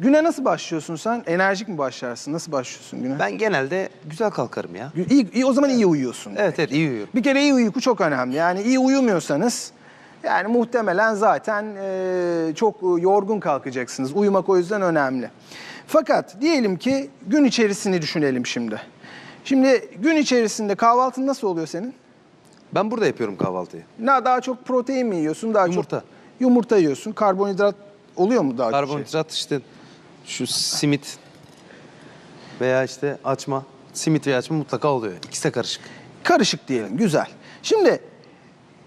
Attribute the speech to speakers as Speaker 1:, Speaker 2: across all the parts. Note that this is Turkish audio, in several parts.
Speaker 1: Güne nasıl başlıyorsun sen? Enerjik mi başlarsın? Nasıl başlıyorsun güne?
Speaker 2: Ben genelde güzel kalkarım ya.
Speaker 1: İyi, iyi, o zaman iyi uyuyorsun.
Speaker 2: Evet evet iyi uyuyorum.
Speaker 1: Bir kere iyi uyku çok önemli. Yani iyi uyumuyorsanız yani muhtemelen zaten e, çok yorgun kalkacaksınız. Uyumak o yüzden önemli. Fakat diyelim ki gün içerisini düşünelim şimdi. Şimdi gün içerisinde kahvaltın nasıl oluyor senin?
Speaker 2: Ben burada yapıyorum kahvaltıyı.
Speaker 1: Ne daha çok protein mi yiyorsun? Daha
Speaker 2: Yumurta.
Speaker 1: çok yumurta yiyorsun. Karbonhidrat oluyor mu daha çok? şey?
Speaker 2: Karbonhidrat işte şu simit veya işte açma. Simit veya açma mutlaka oluyor. İkisi de karışık.
Speaker 1: Karışık diyelim. Güzel. Şimdi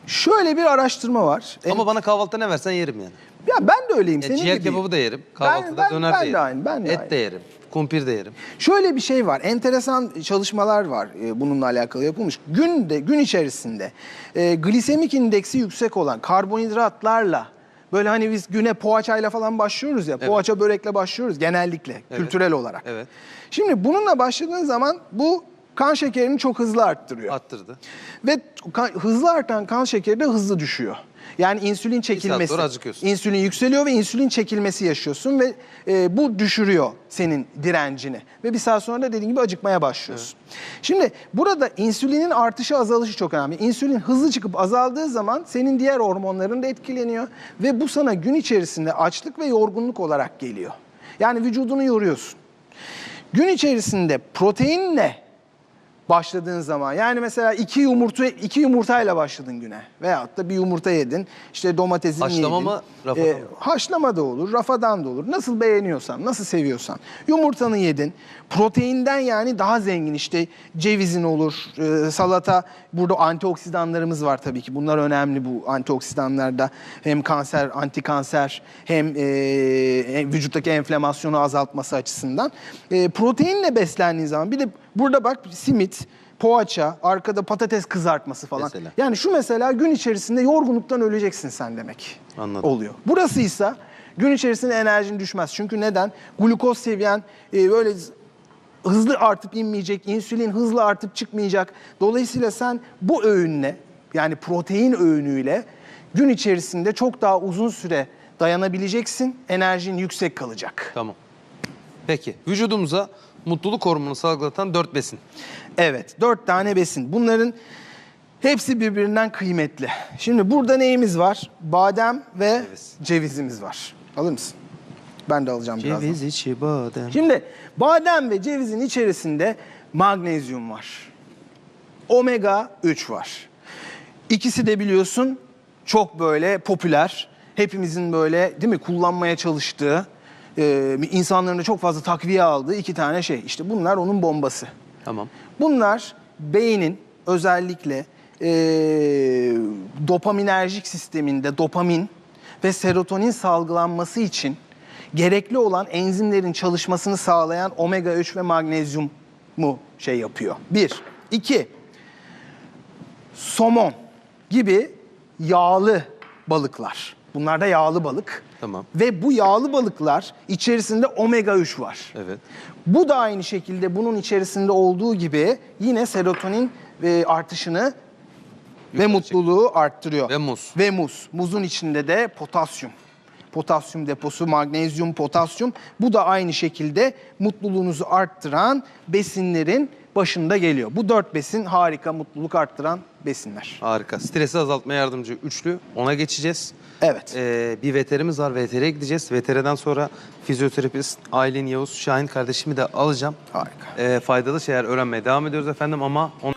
Speaker 1: şöyle bir araştırma var.
Speaker 2: Ama bana kahvaltıda ne versen yerim yani.
Speaker 1: ya ben de öyleyim.
Speaker 2: Ya
Speaker 1: senin
Speaker 2: ciğer
Speaker 1: gibiyim.
Speaker 2: kebabı da yerim. Kahvaltıda
Speaker 1: ben-
Speaker 2: döner
Speaker 1: ben
Speaker 2: de
Speaker 1: de
Speaker 2: yerim.
Speaker 1: aynı, ben de
Speaker 2: Et
Speaker 1: aynı.
Speaker 2: de yerim. Kumpir de yerim.
Speaker 1: Şöyle bir şey var. Enteresan çalışmalar var e, bununla alakalı yapılmış. Günde gün içerisinde e, glisemik indeksi yüksek olan karbonhidratlarla böyle hani biz güne poğaçayla falan başlıyoruz ya. Poğaça börekle başlıyoruz genellikle kültürel olarak.
Speaker 2: Evet.
Speaker 1: Şimdi bununla başladığın zaman bu kan şekerini çok hızlı arttırıyor.
Speaker 2: Attırdı.
Speaker 1: Ve kan- hızlı artan kan şekeri de hızlı düşüyor. Yani insülin çekilmesi.
Speaker 2: sonra acıkıyorsun.
Speaker 1: İnsülin yükseliyor ve insülin çekilmesi yaşıyorsun ve e, bu düşürüyor senin direncini. Ve bir saat sonra da dediğim gibi acıkmaya başlıyorsun. Şimdi burada insülinin artışı azalışı çok önemli. İnsülin hızlı çıkıp azaldığı zaman senin diğer hormonların da etkileniyor. Ve bu sana gün içerisinde açlık ve yorgunluk olarak geliyor. Yani vücudunu yoruyorsun. Gün içerisinde proteinle başladığın zaman yani mesela iki yumurta iki yumurtayla başladın güne veyahut da bir yumurta yedin işte domatesini
Speaker 2: Haşlama
Speaker 1: yedin.
Speaker 2: mı, rafadan mı?
Speaker 1: Haşlama da olur, rafadan da olur. Nasıl beğeniyorsan, nasıl seviyorsan. Yumurtanı yedin. Proteinden yani daha zengin işte cevizin olur, e, salata. Burada antioksidanlarımız var tabii ki. Bunlar önemli bu antioksidanlarda. Hem kanser, antikanser hem e, vücuttaki enflamasyonu azaltması açısından. E, proteinle beslendiğin zaman bir de burada bak simit, poğaça, arkada patates kızartması falan.
Speaker 2: Mesela.
Speaker 1: Yani şu mesela gün içerisinde yorgunluktan öleceksin sen demek
Speaker 2: Anladım.
Speaker 1: oluyor. Burası ise gün içerisinde enerjin düşmez. Çünkü neden? Glukoz seviyen e, böyle hızlı artıp inmeyecek, insülin hızlı artıp çıkmayacak. Dolayısıyla sen bu öğünle yani protein öğünüyle gün içerisinde çok daha uzun süre dayanabileceksin. Enerjin yüksek kalacak.
Speaker 2: Tamam. Peki. Vücudumuza mutluluk hormonu salgılatan dört besin.
Speaker 1: Evet, dört tane besin. Bunların hepsi birbirinden kıymetli. Şimdi burada neyimiz var? Badem ve
Speaker 2: Ceviz.
Speaker 1: cevizimiz var. Alır mısın? Ben de alacağım birazdan.
Speaker 2: Ceviz içi badem.
Speaker 1: Şimdi badem ve cevizin içerisinde magnezyum var. Omega 3 var. İkisi de biliyorsun çok böyle popüler. Hepimizin böyle değil mi kullanmaya çalıştığı, e, insanların da çok fazla takviye aldığı iki tane şey. İşte bunlar onun bombası.
Speaker 2: Tamam.
Speaker 1: Bunlar beynin özellikle e, dopaminerjik sisteminde dopamin ve serotonin salgılanması için gerekli olan enzimlerin çalışmasını sağlayan omega 3 ve magnezyum mu şey yapıyor. Bir. İki. Somon gibi yağlı balıklar. Bunlar da yağlı balık.
Speaker 2: Tamam.
Speaker 1: Ve bu yağlı balıklar içerisinde omega 3 var.
Speaker 2: Evet.
Speaker 1: Bu da aynı şekilde bunun içerisinde olduğu gibi yine serotonin e, artışını ve
Speaker 2: Yukarı
Speaker 1: mutluluğu arttırıyor.
Speaker 2: Ve muz.
Speaker 1: Ve muz. Muzun içinde de potasyum. Potasyum deposu, magnezyum, potasyum. Bu da aynı şekilde mutluluğunuzu arttıran besinlerin başında geliyor. Bu dört besin harika mutluluk arttıran besinler.
Speaker 2: Harika. Stresi azaltmaya yardımcı üçlü. Ona geçeceğiz.
Speaker 1: Evet.
Speaker 2: Ee, bir veterimiz var. Vetere gideceğiz. Veteriden sonra fizyoterapist Aylin Yavuz Şahin kardeşimi de alacağım.
Speaker 1: Harika.
Speaker 2: Ee, faydalı şeyler öğrenmeye devam ediyoruz efendim ama... On...